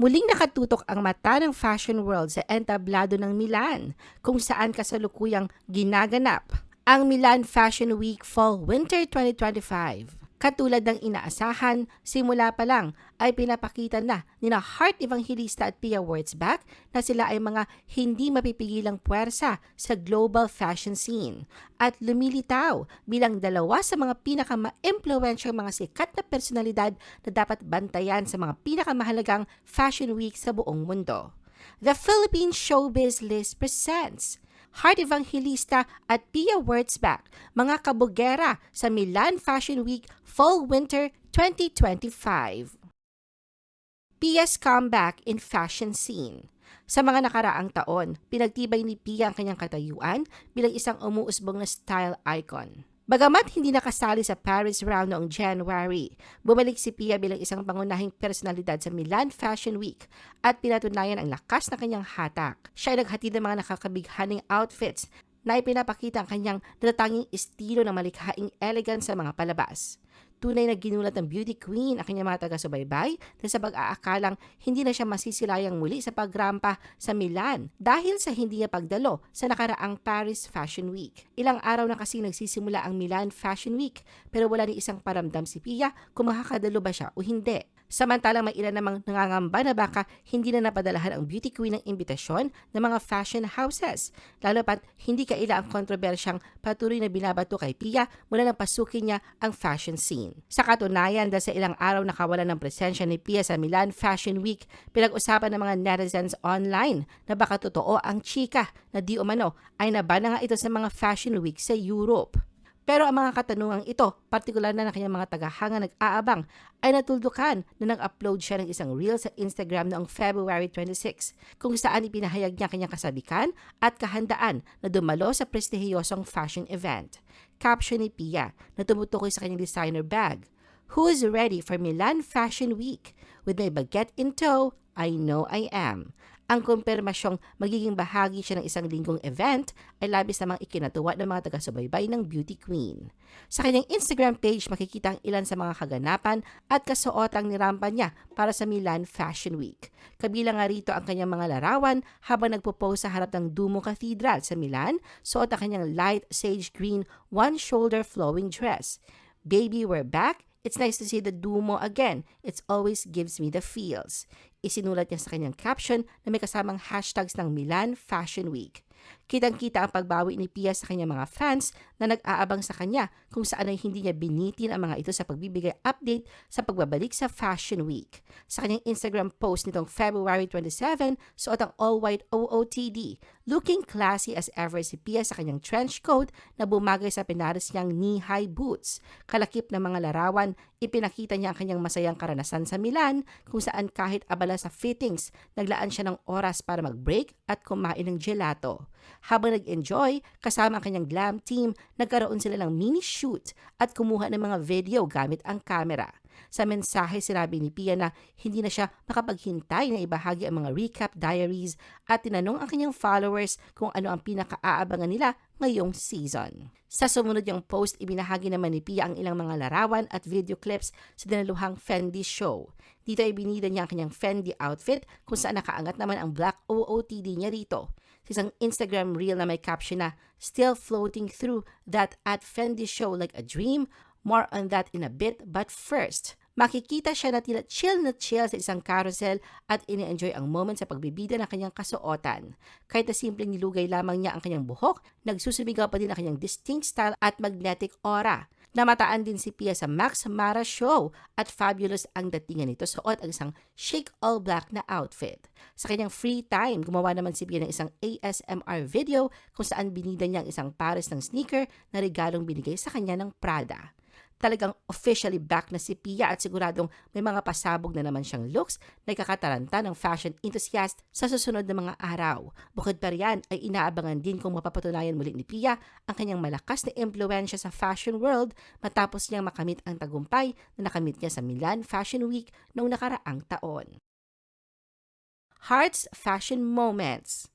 Muling nakatutok ang mata ng fashion world sa entablado ng Milan kung saan kasalukuyang ginaganap ang Milan Fashion Week Fall Winter 2025. Katulad ng inaasahan, simula pa lang ay pinapakita na ni na Heart Evangelista at Pia Wurtzbach na sila ay mga hindi mapipigilang puwersa sa global fashion scene at lumilitaw bilang dalawa sa mga pinaka-ma-impluensyang mga sikat na personalidad na dapat bantayan sa mga pinakamahalagang fashion week sa buong mundo. The Philippine Showbiz List presents Heart Evangelista at Pia Wurtzbach, mga kabugera sa Milan Fashion Week Fall-Winter 2025. Pia's comeback in fashion scene. Sa mga nakaraang taon, pinagtibay ni Pia ang kanyang katayuan bilang isang umuusbong na style icon. Bagamat hindi nakasali sa Paris round noong January, bumalik si Pia bilang isang pangunahing personalidad sa Milan Fashion Week at pinatunayan ang lakas ng kanyang hatak. Siya ay naghatid ng mga nakakabighaning outfits na ipinapakita ang kanyang natatanging estilo ng malikhaing elegance sa mga palabas. Tunay na ginulat ng beauty queen ang kanyang mga taga-subaybay na sa pag-aakalang hindi na siya masisilayang muli sa pagrampa sa Milan dahil sa hindi niya pagdalo sa nakaraang Paris Fashion Week. Ilang araw na kasi nagsisimula ang Milan Fashion Week pero wala ni isang paramdam si Pia kung makakadalo ba siya o hindi. Samantalang may ilan namang nangangamba na baka hindi na napadalahan ang beauty queen ng imbitasyon ng mga fashion houses. Lalo pat hindi kaila ang kontrobersyang patuloy na binabato kay Pia mula nang pasukin niya ang fashion scene. Sa katunayan, dahil sa ilang araw nakawalan ng presensya ni Pia sa Milan Fashion Week, pinag-usapan ng mga netizens online na baka totoo ang chika na di umano ay nabana nga ito sa mga fashion week sa Europe. Pero ang mga katanungang ito, partikular na ng kanyang mga tagahanga nag-aabang, ay natuldukan na nag-upload siya ng isang reel sa Instagram noong February 26 kung saan ipinahayag niya kanyang kasabikan at kahandaan na dumalo sa prestihiyosong fashion event. Caption ni Pia na tumutukoy sa kanyang designer bag, Who's ready for Milan Fashion Week? With my baguette in tow, I know I am. Ang kumpirmasyong magiging bahagi siya ng isang linggong event ay labis namang ikinatuwa ng mga taga-subaybay ng beauty queen. Sa kanyang Instagram page makikita ang ilan sa mga kaganapan at kasuotang nirampa niya para sa Milan Fashion Week. Kabilang nga rito ang kanyang mga larawan habang nagpo-pose sa harap ng Duomo Cathedral sa Milan, suot ang kanyang light sage green one-shoulder flowing dress. Baby, we're back It's nice to see the Dumo again. It always gives me the feels. Isinulat niya sa kanyang caption na may kasamang hashtags ng Milan Fashion Week. Kitang-kita ang pagbawi ni Pia sa kanyang mga fans na nag-aabang sa kanya kung saan ay hindi niya binitin ang mga ito sa pagbibigay update sa pagbabalik sa Fashion Week. Sa kanyang Instagram post nitong February 27, suot ang all-white OOTD. Looking classy as ever si Pia sa kanyang trench coat na bumagay sa pinares niyang knee-high boots. Kalakip ng mga larawan, ipinakita niya ang kanyang masayang karanasan sa Milan kung saan kahit abala sa fittings, naglaan siya ng oras para mag-break at kumain ng gelato. Habang nag-enjoy, kasama ang kanyang glam team, nagkaroon sila ng mini shoot at kumuha ng mga video gamit ang camera. Sa mensahe sinabi ni Pia na hindi na siya makapaghintay na ibahagi ang mga recap diaries at tinanong ang kanyang followers kung ano ang pinakaaabangan nila ngayong season. Sa sumunod yung post, ibinahagi naman ni Pia ang ilang mga larawan at video clips sa dinaluhang Fendi show. Dito ay binida niya ang kanyang Fendi outfit kung saan nakaangat naman ang black OOTD niya rito. Sa isang Instagram reel na may caption na, Still floating through that at Fendi show like a dream, More on that in a bit, but first, makikita siya na tila chill na chill sa isang carousel at ini-enjoy ang moment sa pagbibida ng kanyang kasuotan. Kahit na simpleng nilugay lamang niya ang kanyang buhok, nagsusumigaw pa din ang kanyang distinct style at magnetic aura. Namataan din si Pia sa Max Mara Show at fabulous ang datingan nito suot ang isang chic all-black na outfit. Sa kanyang free time, gumawa naman si Pia ng isang ASMR video kung saan binida niya ang isang pares ng sneaker na regalong binigay sa kanya ng Prada talagang officially back na si Pia at siguradong may mga pasabog na naman siyang looks na ikakataranta ng fashion enthusiast sa susunod na mga araw. Bukod pa riyan ay inaabangan din kung mapapatunayan muli ni Pia ang kanyang malakas na impluensya sa fashion world matapos niyang makamit ang tagumpay na nakamit niya sa Milan Fashion Week noong nakaraang taon. Hearts Fashion Moments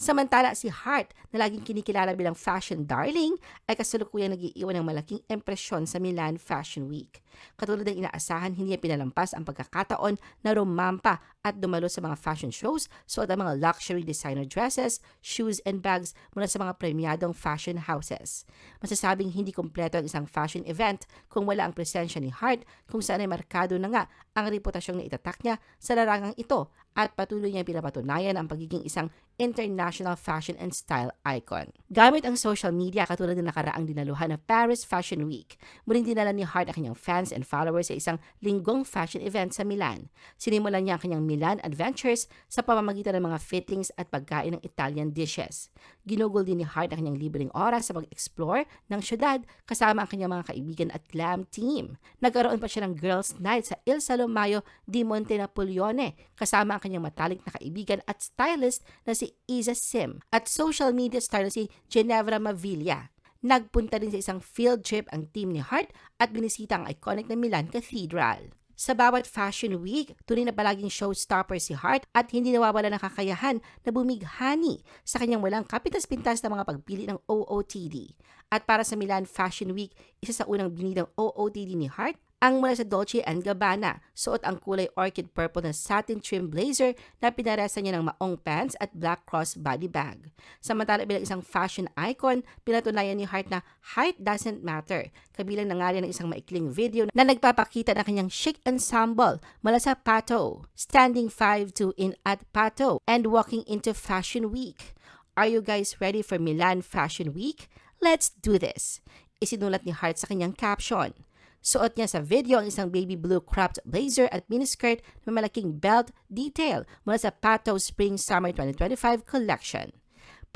Samantala si Hart na laging kinikilala bilang fashion darling ay kasalukuyang nagiiwan ng malaking impresyon sa Milan Fashion Week. Katulad ng inaasahan, hindi niya pinalampas ang pagkakataon na rumampa at dumalo sa mga fashion shows, suot ang mga luxury designer dresses, shoes and bags mula sa mga premyadong fashion houses. Masasabing hindi kompleto ang isang fashion event kung wala ang presensya ni Hart kung saan ay markado na nga ang reputasyong na itatak niya sa larangang ito at patuloy niyang pinapatunayan ang pagiging isang international fashion and style icon. Gamit ang social media katulad ng nakaraang dinaluhan ng Paris Fashion Week, muling dinala ni Hart ang kanyang fans and followers sa isang linggong fashion event sa Milan. Sinimulan niya ang kanyang Milan adventures sa pamamagitan ng mga fittings at pagkain ng Italian dishes. Ginugol din ni Hart ang kanyang libreng oras sa pag-explore ng syudad kasama ang kanyang mga kaibigan at glam team. Nagkaroon pa siya ng girls' night sa Il Salomayo di Monte Napoleone kasama ang kanyang matalik na kaibigan at stylist na si Isa Sim at social media star na si Ginevra Mavilla. Nagpunta rin sa isang field trip ang team ni Hart at binisita ang iconic na Milan Cathedral. Sa bawat fashion week, tunay na palaging showstopper si Hart at hindi nawawala ng kakayahan na bumighani sa kanyang walang kapitas-pintas na mga pagpili ng OOTD. At para sa Milan Fashion Week, isa sa unang binidang OOTD ni Hart ang mula sa Dolce Gabbana. Suot ang kulay orchid purple na satin trim blazer na pinaresa niya ng maong pants at black cross body bag. Samantala bilang isang fashion icon, pinatunayan ni Hart na height doesn't matter. Kabilang na nga rin ng isang maikling video na nagpapakita ng kanyang chic ensemble mula sa Pato, standing 5'2 in at Pato and walking into Fashion Week. Are you guys ready for Milan Fashion Week? Let's do this! Isinulat ni Hart sa kanyang caption. Suot niya sa video ang isang baby blue cropped blazer at miniskirt na malaking belt detail mula sa Pato Spring Summer 2025 collection.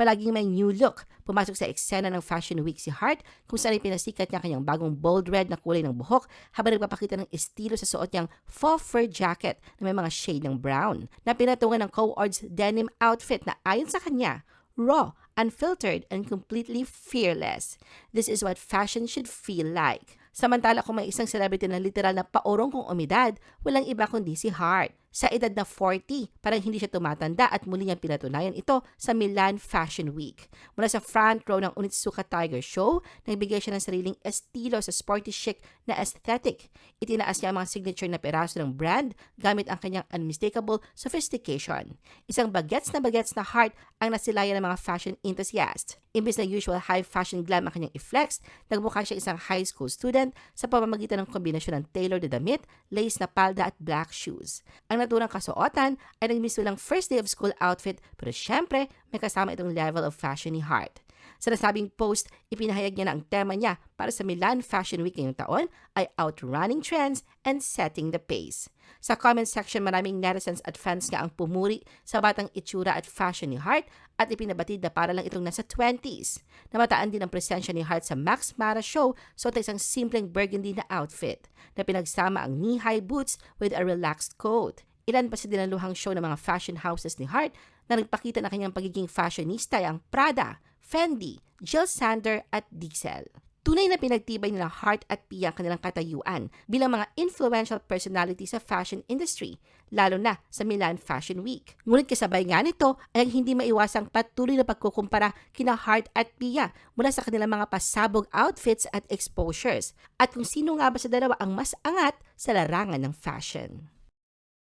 Palaging may new look, pumasok sa eksena ng Fashion Week si Hart kung saan pinasikat niya kanyang bagong bold red na kulay ng buhok habang nagpapakita ng estilo sa suot niyang faux fur jacket na may mga shade ng brown na pinatungan ng co-ords denim outfit na ayon sa kanya, raw, unfiltered, and completely fearless. This is what fashion should feel like. Samantala kung may isang celebrity na literal na paorong kong umidad, walang iba kundi si Hart. Sa edad na 40, parang hindi siya tumatanda at muli niyang pinatunayan ito sa Milan Fashion Week. Mula sa front row ng Unitsuka Tiger Show, nagbigay siya ng sariling estilo sa sporty chic na aesthetic. Itinaas niya ang mga signature na peraso ng brand gamit ang kanyang unmistakable sophistication. Isang bagets na bagets na heart ang nasilayan ng mga fashion enthusiasts. Imbis na usual high fashion glam ang kanyang i-flex, nagmukha siya isang high school student sa pamamagitan ng kombinasyon ng tailored na damit, lace na palda at black shoes. Ang naturang kasuotan ay nagmisto lang first day of school outfit pero syempre may kasama itong level of fashion ni Hart. Sa nasabing post, ipinahayag niya na ang tema niya para sa Milan Fashion Week ngayong taon ay outrunning trends and setting the pace. Sa comment section, maraming netizens at fans nga ang pumuri sa batang itsura at fashion ni Hart at ipinabatid na para lang itong nasa 20s. Namataan din ang presensya ni Hart sa Max Mara show so isang simpleng burgundy na outfit na pinagsama ang knee-high boots with a relaxed coat. Ilan pa sa dinaluhang show ng mga fashion houses ni Hart na nagpakita na kanyang pagiging fashionista ay ang Prada, Fendi, Jill Sander at Diesel. Tunay na pinagtibay nila Hart at Pia ang kanilang katayuan bilang mga influential personality sa fashion industry, lalo na sa Milan Fashion Week. Ngunit kasabay nga nito ay ang hindi maiwasang patuloy na pagkukumpara kina Hart at Pia mula sa kanilang mga pasabog outfits at exposures at kung sino nga ba sa dalawa ang mas angat sa larangan ng fashion.